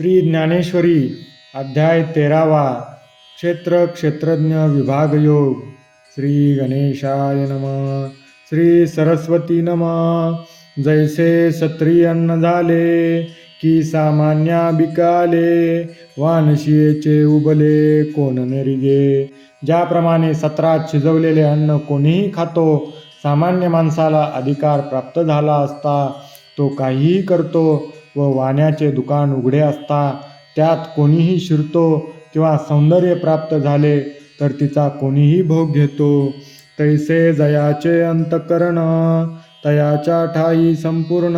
श्री ज्ञानेश्वरी अध्याय तेरावा क्षेत्र क्षेत्रज्ञ विभाग योग. श्री गणेशाय नम. श्री सरस्वती नम. जैसे सत्री अन्न झाले की सामान्या बिकाले वानशियेचे उबले कोण नेरिगे. ज्याप्रमाणे सत्रात शिजवलेले अन्न कोणीही खातो सामान्य माणसाला अधिकार प्राप्त झाला असता तो काहीही करतो व वाण्याचे दुकान उघडे असता त्यात कोणीही शिरतो किंवा सौंदर्य प्राप्त झाले तर तिचा कोणीही भोग घेतो. तैसे जयाचे अंतकरण तयाच्या ठाई संपूर्ण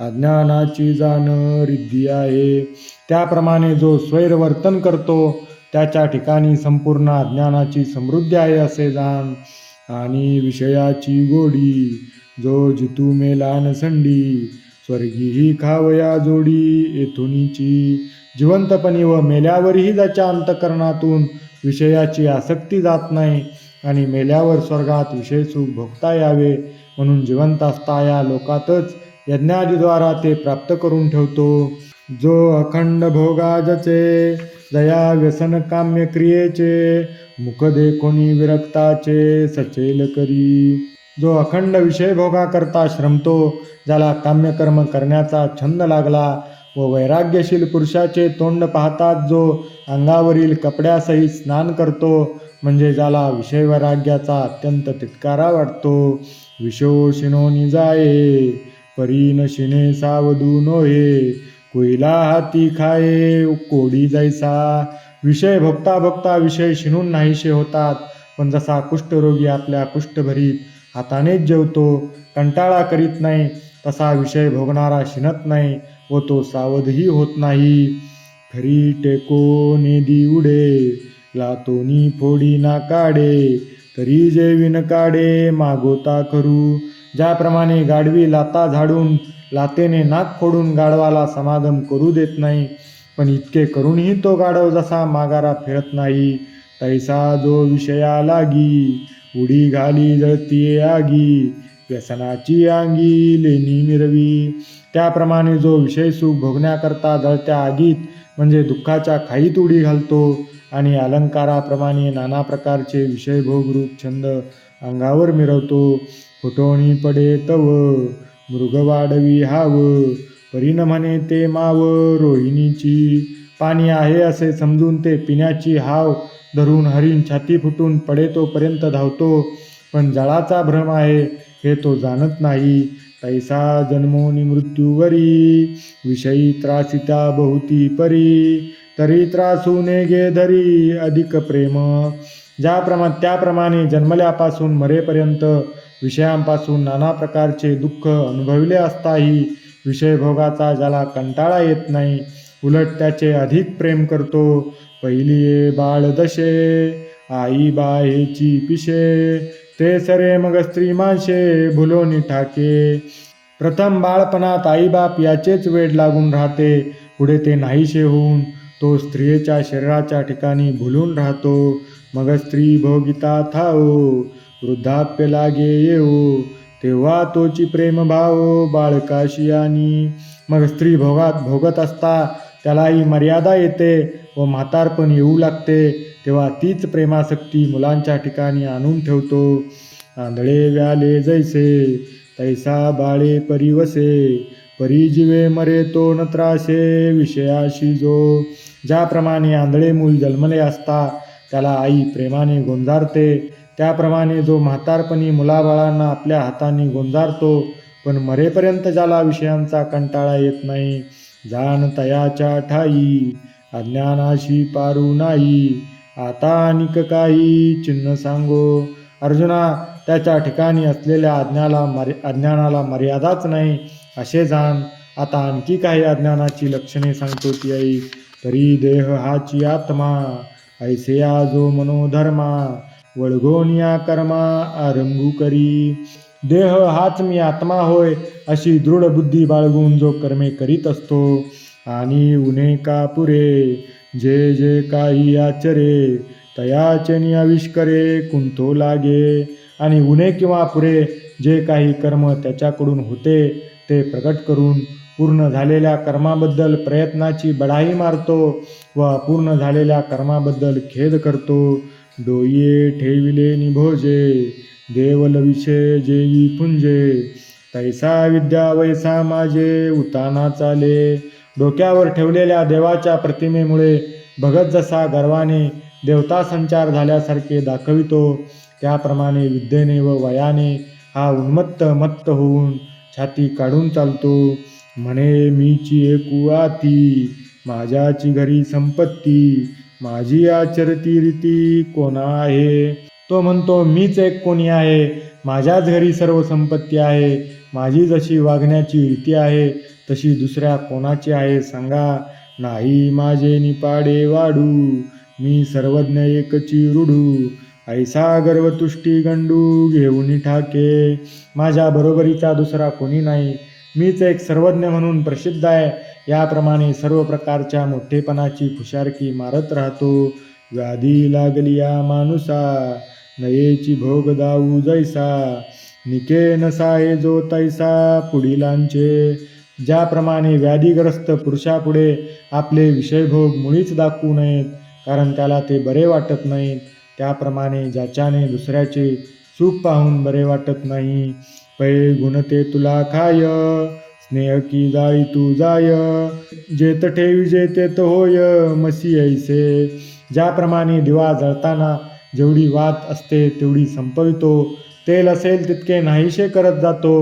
अज्ञानाची जाण रिद्धी आहे. त्याप्रमाणे जो स्वैरवर्तन करतो त्याच्या ठिकाणी संपूर्ण अज्ञानाची समृद्धी आहे असे जाण. आणि विषयाची गोडी जो जितू मेला संडी स्वर्गी ही खावया जोडी येथुनीची जिवंतपणी व मेल्यावरही ज्याच्या अंतकरणातून विषयाची आसक्ती जात नाही आणि मेल्यावर स्वर्गात विषय सुख भोगता यावे म्हणून जिवंत असता या लोकातच यज्ञादीद्वारा ते प्राप्त करून ठेवतो. जो अखंड भोगाजचे दया व्यसन काम्य क्रियेचे मुख देखोनी विरक्ताचे सचेल करी. जो अखंड विषय श्रमतो ज्याला काम्यकर्म करण्याचा छंद लागला व वैराग्यशील पुरुषाचे तोंड पाहताच जो अंगावरील कपड्यासहित स्नान करतो म्हणजे ज्याला विषय वैराग्याचा अत्यंत तिटकारा वाटतो. विशोषिनो निजाये परीन शिने सावधू नोहे कोयला हाती खाये कोडी जायसा विषय भोगता भोगता विषय शिनून नाहीशे होतात पण जसा कुष्ठरोगी आपल्या कुष्ठभरीत हातानेच जेवतो कंटाळा करीत नाही तसा विषय भोगणारा शिनत नाही व तो सावधही होत नाही. खरी टेको नेदी उडे लातोनी फोडी ना काढे तरी जे विन काढे मागोता करू. ज्याप्रमाणे गाडवी लाता झाडून लातेने नाक फोडून गाढवाला समागम करू देत नाही पण इतके करूनही तो गाढव जसा मागारा फिरत नाही तैसा जो विषया लागी उडी घाली जळतीये आगी व्यसनाची अंगी लेणी मिरवी. त्याप्रमाणे जो विषय सुख भोगण्याकरता जळत्या आगीत म्हणजे दुःखाच्या खाईत उडी घालतो आणि अलंकाराप्रमाणे नाना प्रकारचे विषय भोगरूप छंद अंगावर मिरवतो. फुटोणी पडे तव मृग वाढवी हाव परीन म्हणे ते माव रोहिणीची. पाणी आहे असे समजून ते पिण्याची हाव धरून हरिण छाती फुटून पडे तोपर्यंत धावतो. पण जळाचा भ्रम आहे हे तो जाणत नाही. तैसा जन्मोनी मृत्यूवरी विषयी त्रासिता बहुती परी. तरी त्रासूने गे धरी अधिक प्रेम. ज्याप्रमा त्याप्रमाणे जन्मल्यापासून मरेपर्यंत विषयांपासून नाना प्रकारचे दुःख अनुभवले असताही विषयभोगाचा ज्याला कंटाळा येत नाही उलट त्याचे अधिक प्रेम करतो. पहिली बाळ दशे आई बाहेची पिशे ते सरे मग स्त्री माणसे भुलोनी ठाके. प्रथम बाळपणात आईबाप याचेच वेड लागून राहते. पुढे ते नाहीसे होऊन तो स्त्रियेच्या शरीराच्या ठिकाणी भुलून राहतो. मग स्त्री भोगिता थाओ वृद्धाप्य लागे येऊ तेव्हा तोची प्रेम भाव बाळकाशी आणि. मग स्त्री भोगात भोगत असता त्यालाही मर्यादा येते व म्हातारपण येऊ लागते. तेव्हा तीच प्रेमासक्ती मुलांच्या ठिकाणी आणून ठेवतो. आंधळे व्याले जैसे तैसा बाळे परिवसे परिजीवे मरे तो न त्रासे विषयाशी जो. ज्याप्रमाणे आंधळे मूल जन्मले असता त्याला आई प्रेमाने गोंजारते. त्याप्रमाणे जो म्हातारपणी मुलाबाळांना आपल्या हाताने गोंजारतो पण मरेपर्यंत ज्याला विषयांचा कंटाळा येत नाही जाण तयाच्या ठाई अज्ञानाशी पारू नाही. आता अनिक काही चिन्ह सांगो. अर्जुना त्याच्या ठिकाणी असलेल्या अज्ञाला मर अज्ञानाला मर्यादाच नाही. असे जाण आता आणखी काही अज्ञानाची लक्षणे सांगतो ती आई. तरी देह हाची आत्मा ऐसे जो मनोधर्मा. वळगोनिया कर्मा आरंभू करी. देह हाच मी आत्मा होय अशी दृढ बुद्धी बाळगून जो कर्मे करीत असतो. आणि उन्हे का पुरे जे जे काही आचरे तयाचे आविष्करे कुंतो लागे. आणि उन्हे किंवा पुरे जे काही कर्म त्याच्याकडून होते ते प्रकट करून पूर्ण झालेल्या कर्माबद्दल प्रयत्नाची बढाई मारतो व अपूर्ण झालेल्या कर्माबद्दल खेद करतो. डोये ठेविले निभोजे देवलविषे जेई पुंजे तैसा विद्या वैसा माझे उताना चाले. डोक्यावर ठेवलेल्या देवाच्या प्रतिमेमुळे भगत जसा गर्वाने देवता संचार झाल्यासारखे दाखवितो त्याप्रमाणे विद्येने व वयाने हा उन्मत्त मत्त होऊन छाती काढून चालतो. म्हणे मीची एकू आती माझ्याची घरी संपत्ती माझी आचरती रीती कोणा आहे? तो म्हणतो मीच एक कोणी आहे. माझ्याच घरी सर्व संपत्ती आहे. माझी जशी वागण्याची रीती आहे तशी दुसऱ्या कोणाची आहे सांगा. नाही माझे निपाडे वाढू. मी सर्वज्ञ एकची रुडू ऐसा गर्वतुष्टी गंडू घेऊन ठाके. माझ्या बरोबरीचा दुसरा कोणी नाही. मीच एक सर्वज्ञ म्हणून प्रसिद्ध आहे. याप्रमाणे सर्व प्रकारच्या मोठेपणाची खुशारकी मारत राहतो. व्याधी लागली या माणुसा. नयेची भोग दाऊ जैसा निकेन साये जो तैसा पुढीलांचे. ज्याप्रमाणे व्याधीग्रस्त पुरुषापुढे आपले विषयभोग मुळीच दाखवू नयेत कारण त्याला ते बरे वाटत नाहीत. त्याप्रमाणे ज्याच्याने दुसऱ्याचे सुख पाहून बरे वाटत नाही. पै गुणते तुला खाय स्नेह की जाई तू जाय. जेत ठेवी जेतेत होय मसी ऐसे. ज्याप्रमाणे दिवा जळताना जेवढी वात असते तेवढी संपवितो. तेल असेल तितके नाहीशे करत जातो.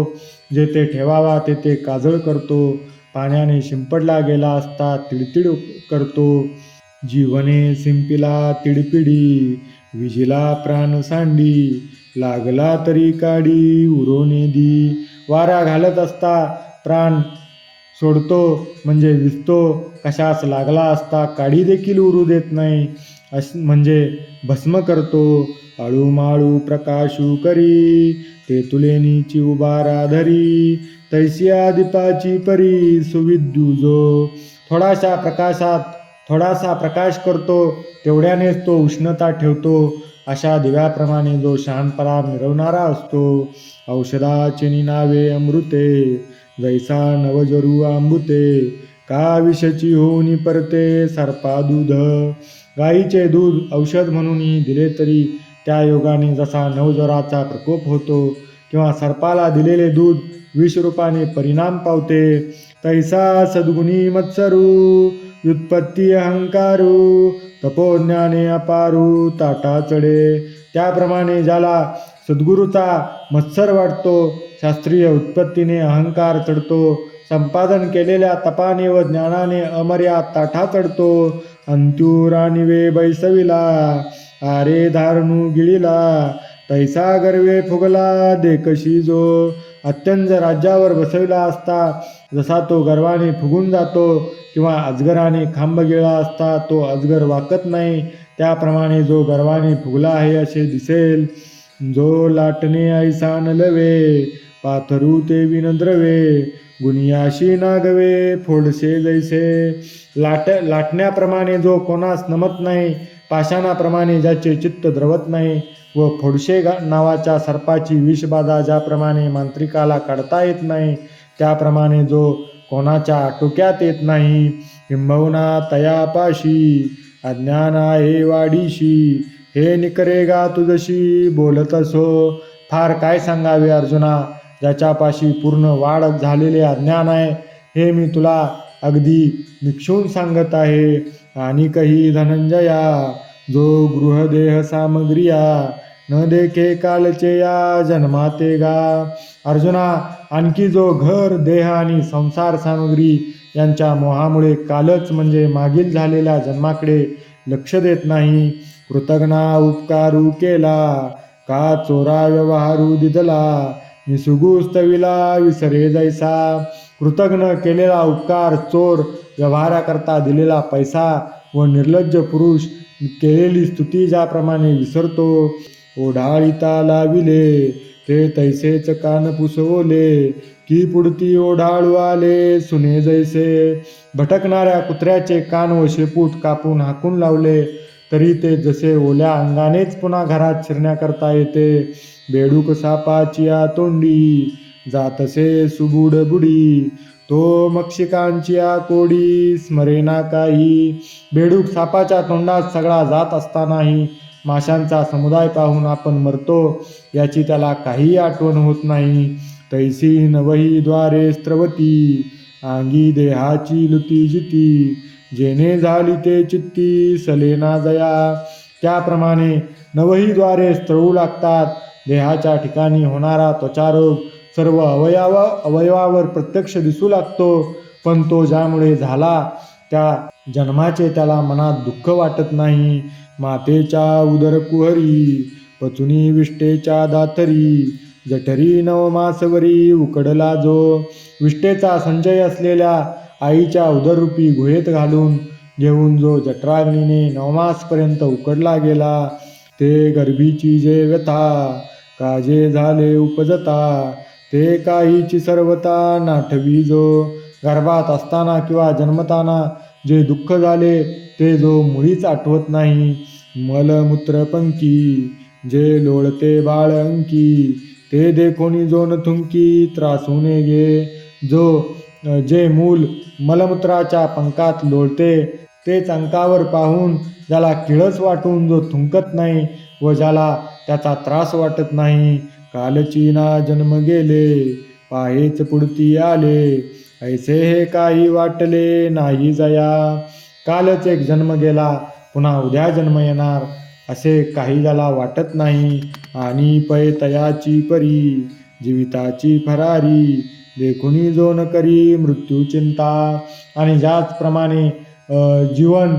जेथे ठेवावा तेथे काजळ करतो. पाण्याने शिंपडला गेला असता तिडतिड करतो. जीवने सिंपिला तिडपिडी विजिला प्राण सांडी लागला तरी काडी उरोने दी. वारा घालत असता प्राण सोडतो म्हणजे विसतो कशास लागला असता काडी देखील उरू देत नाही. अस म्हणजे भस्म करतो. अळूमाळू प्रकाशू करी. ते तुलेनीची उबारा धरी. तैसिया दीपाची परी. सुविद्यू जो थोडाशा प्रकाशात थोडासा प्रकाश करतो तेवढ्यानेच तो उष्णता ठेवतो. अशा दिव्याप्रमाणे जो शहाणपणा मिरवणारा असतो. औषधाचे नावे अमृते. जैसा नवजरू आंबुते. का विषची होऊनी परते? सर्पा दूध गाईचे दूध औषध म्हणूनही दिले तरी त्या योगाने जसा नवज्वराचा प्रकोप होतो किंवा सर्पाला दिलेले दूध विषरूपाने परिणाम पावते तैसा सद्गुणी मत्सरू व्युत्पत्ती अहंकारू तपोज्ञाने अपारू ताटा चढे. त्याप्रमाणे ज्याला सद्गुरूचा मत्सर वाटतो शास्त्रीय उत्पत्तीने अहंकार चढतो संपादन केलेल्या तपाने व ज्ञानाने अमर्याद ताठा चढतो अंत्युरानिवे बैसविला आरे धारणू गिळीला तैसा गर्वे फुगला देखशी जो अत्यंत राज्यावर बसविला असता जसा तो गर्वाने फुगून जातो किंवा अजगराने खांब गिळला असता तो अजगर वाकत नाही. त्याप्रमाणे जो गर्वाने फुगला आहे असे दिसेल. जो लाटणे ऐसा नलवे पाथरू ते विनद्रवे गुनियाशी नागवे फोडसे जैसे. लाट लाटण्याप्रमाणे जो कोणास नमत नाही पाषाणाप्रमाणे ज्याचे चित्त द्रवत नाही व फोडशे नावाच्या सर्पाची विषबाधा ज्याप्रमाणे मांत्रिकाला काढता येत नाही त्याप्रमाणे जो कोणाच्या टोक्यात येत नाही किंबहुना तयापाशी अज्ञाना हे वाडीशी हे निकरेगा तुझशी बोलत असो. फार काय सांगावे अर्जुना? ज्याच्यापाशी पूर्ण वाढ झालेले अज्ञान आहे. हे मी तुला अगदी निक्षून सांगत आहे. आणि काही धनंजया जो गृहदेह सामग्रिया न देखे कालचे या जन्माते गा. अर्जुना आणखी जो घर देह आणि संसार सामग्री यांच्या मोहामुळे कालच म्हणजे मागील झालेल्या जन्माकडे लक्ष देत नाही. कृतज्ञा उपकारू केला का चोरा व्यवहारू दिदला निसुगुस्तविला विसरे जैसा कृतज्ञ केलेला उपकार चोर व्यवहाराकरता दिलेला पैसा व निर्लज्ज पुरुष केलेली स्तुती ज्याप्रमाणे विसरतो ओढाळीता लाविले ते तैसेच कान पुसवले की पुढती ओढाळू आले सुने जैसे भटकणाऱ्या कुत्र्याचे कान व शेपूट कापून हाकून लावले तरी ते जसे ओल्या अंगानेच पुन्हा घरात शिरण्याकरता येते. बेडूक सापाची तोंडी जातसे सुबुड बुडी. तो मक्षिकांची कोडी स्मरेना काही. बेडूक सापाच्या तोंडात सगळा जात असतानाही माशांचा समुदाय पाहून आपण मरतो याची त्याला काही आठवण होत नाही. तैसी नवही द्वारे स्त्रवती आंगी देहाची लुती जुती. जेणे झाली ते चित्ती सलेना जया. त्याप्रमाणे नवहीद्वारे स्थळू लागतात. देहाच्या ठिकाणी होणारा त्वचारोग सर्व अवयव अवयवावर प्रत्यक्ष दिसू लागतो. पण तो ज्यामुळे झाला त्या जन्माचे त्याला मनात दुःख वाटत नाही. मातेच्या उदर कुहरी पचुनी विष्टेच्या दातरी. जठरी नवमासवरी उकडला जो. विष्टेचा संचय असलेल्या आईच्या उदररूपी गुहेत घालून घेऊन जो जठराग्नीने नवमासपर्यंत उकडला गेला ते गर्भीची जे व्यथा काजे झाले उपजता ते काहीची सर्वता नाठवी जो गर्भात असताना किंवा जन्मताना जे दुःख झाले ते जो मुळीच आठवत नाही. मलमूत्रपंकी जे लोळते बाळ अंकी ते देखोनी जो न थुंकी त्रासूने गे जो जे मूल मलमूत्राच्या पंकात लोळते तेच अंकावर पाहून ज्याला किळस वाटून जो थुंकत नाही व ज्याला त्याचा त्रास वाटत नाही कालची ना जन्म गेले पाहेच पुढती आले ऐसे हे काही वाटले नाही जया. कालच एक जन्म गेला पुन्हा उद्या जन्म येणार असे काही ज्याला वाटत नाही. आणि पै तयाची परी जीविताची फरारी देखुनी जो न करी मृत्यू चिंता. आणि ज्याचप्रमाणे जीवन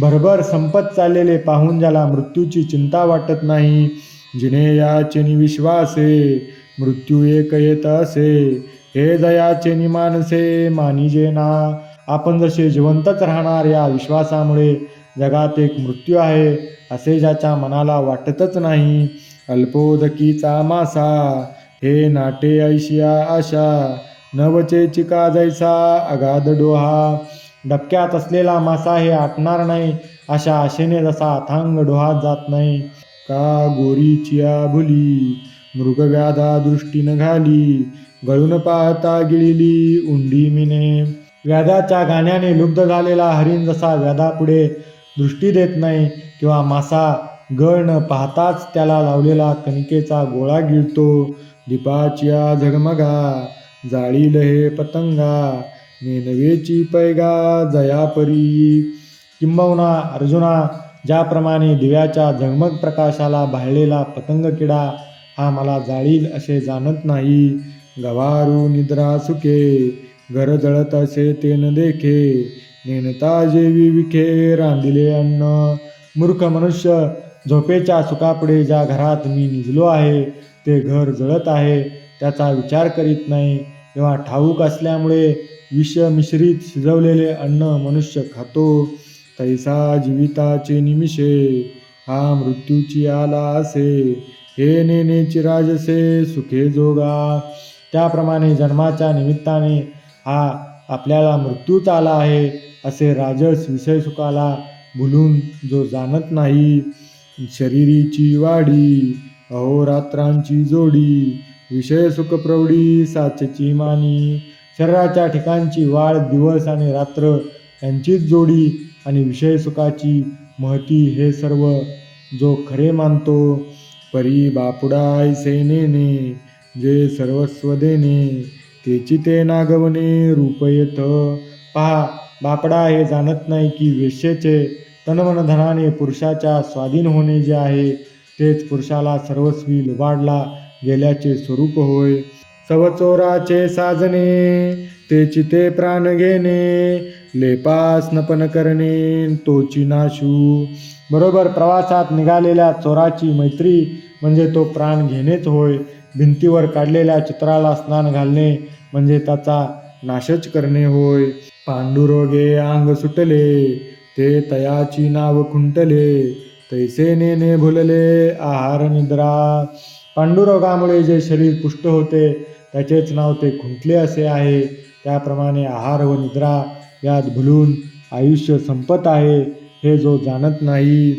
भरभर संपत चाललेले पाहून ज्याला मृत्यूची चिंता वाटत नाही जिने याचे विश्वासे मृत्यू एक येत असे. हे दयाचे नि मानसे मानिजे ना आपण जसे जिवंतच राहणार या विश्वासामुळे जगात एक मृत्यू आहे असे ज्याच्या मनाला वाटतच नाही. अल्पोदकीचा मासा. हे नाटे ऐशिया आशा नवचे चिका अगाध डोहा. डबक्यात असलेला मासा हे आटणार नाही अशा आशेने जसा अथांग डोहात जात नाही. का गोरीचिया भुली मृगव्याधा दृष्टीनं घाली गळून पाहता गिळिली उंडी मिने. व्याधाच्या गाण्याने लुब्ध झालेला हरिण जसा व्याधापुढे दृष्टी देत नाही किंवा मासा गळ न पाहताच त्याला लावलेला कणिकेचा गोळा गिळतो. दीपाच्या झगमगा जाळील हे पतंगा नेनवेची पैगा जयापरी. किंबहुना अर्जुना ज्याप्रमाणे दिव्याच्या झगमग प्रकाशाला भाळलेला पतंग किडा हा मला जाळील असे जाणत नाही. गवारू निद्रा सुखे घर जळत असे ते देखे. नेनता जेवी विखे रांदिले अन्न. मूर्ख मनुष्य झोपेच्या सुखापुढे ज्या घरात मी निजलो आहे ते घर जळत आहे त्याचा विचार करीत नाही. किंवा ठाऊक असल्यामुळे विष मिश्रित शिजवलेले अन्न मनुष्य खातो. तैसा जीविताचे निमिषे हा मृत्यूची आला असे. हे नेनेची राजसे सुखे जोगा. त्याप्रमाणे जन्माच्या निमित्ताने हा आपल्याला मृत्यूच आला आहे असे राजस विषय सुखाला भुलून जो जाणत नाही. शरीरीची वाढी अहोरात्रांची जोडी विषय सुख प्रौढी साचची मानी. शरीराच्या ठिकाणची वाढ दिवस आणि रात्र यांचीच जोडी आणि विषय सुखाची महती हे सर्व जो खरे मानतो परी बापुडाय सेनेने जे सर्वस्व देणे तेची ते नागवणे रूप येत पहा बापडा हे जाणत नाही की वेश्येचे तनमनधनाने पुरुषाच्या स्वाधीन होणे जे आहे तेच पुरुषाला सर्वस्वी लुबाडला गेल्याचे स्वरूप होय. सवचोराचे साजणे ते चिते प्राण घेणे लेपास नपन करणे तोची नाशू. बरोबर प्रवासात निघालेल्या चोराची मैत्री म्हणजे तो प्राण घेणेच होय. भिंतीवर काढलेल्या चित्राला स्नान घालणे म्हणजे त्याचा नाशच करणे होय. पांडुरोगे अंग सुटले ते तयाची नाव खुंटले. तैसे नेने भुलले आहार निद्रा. पांडुरोगामुळे जे शरीर पुष्ट होते त्याचेच नाव ते खुंटले असे आहे. त्याप्रमाणे आहार व निद्रा यात भुलून आयुष्य संपत आहे हे जो जाणत नाही.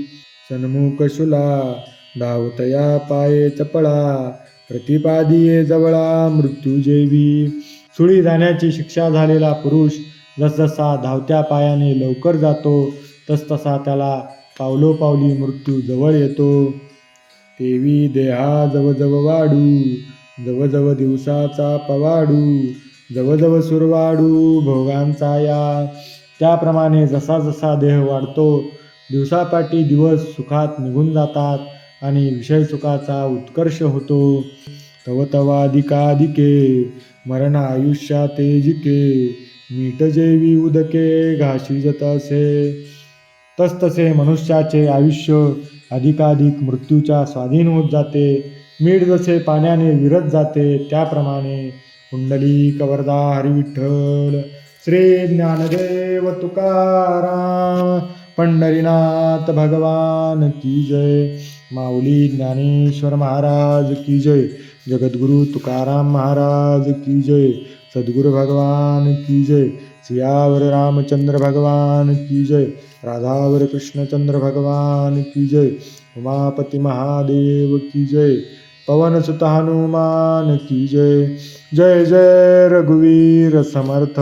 सन्मुख शुला धावतया पाये चपळा प्रतिपादिये जवळा मृत्यू सुळी जाण्याची शिक्षा झालेला पुरुष जसजसा धावत्या पायाने लवकर जातो तसतसा त्याला पावलोपावली मृत्यू जवळ येतो. तेवी देहा जवजव वाढू. जवजव दिवसाचा पवाडू. जवजव सुरवाडू भोगांचा या. त्याप्रमाणे जसा जसा देह वाढतो दिवसापाठी दिवस सुखात निघून जातात आणि विषय सुखाचा उत्कर्ष होतो. तव तवाधिकाधिके मरण आयुष्या तेजिके मीट जेवी उदके घाशी जतसे. तसतसे मनुष्याचे आयुष्य अधिकाधिक मृत्यूच्या स्वाधीन होत जाते. मीठ जसे पाण्याने विरत जाते त्याप्रमाणे कुंडली कवरदा हरिविठ्ठल. श्री ज्ञानदेव तुकाराम पंढरीनाथ भगवान की जय. माऊली ज्ञानेश्वर महाराज की जय. जगद्गुरु तुकाराम महाराज की जय. सद्गुरु भगवान की जय. सियावर रामचंद्र भगवान की जय राधावर कृष्णचंद्र भगवान की जय उमापति महादेव की जय पवन सुत हनुमान की जय। जय जय रघुवीर समर्थ।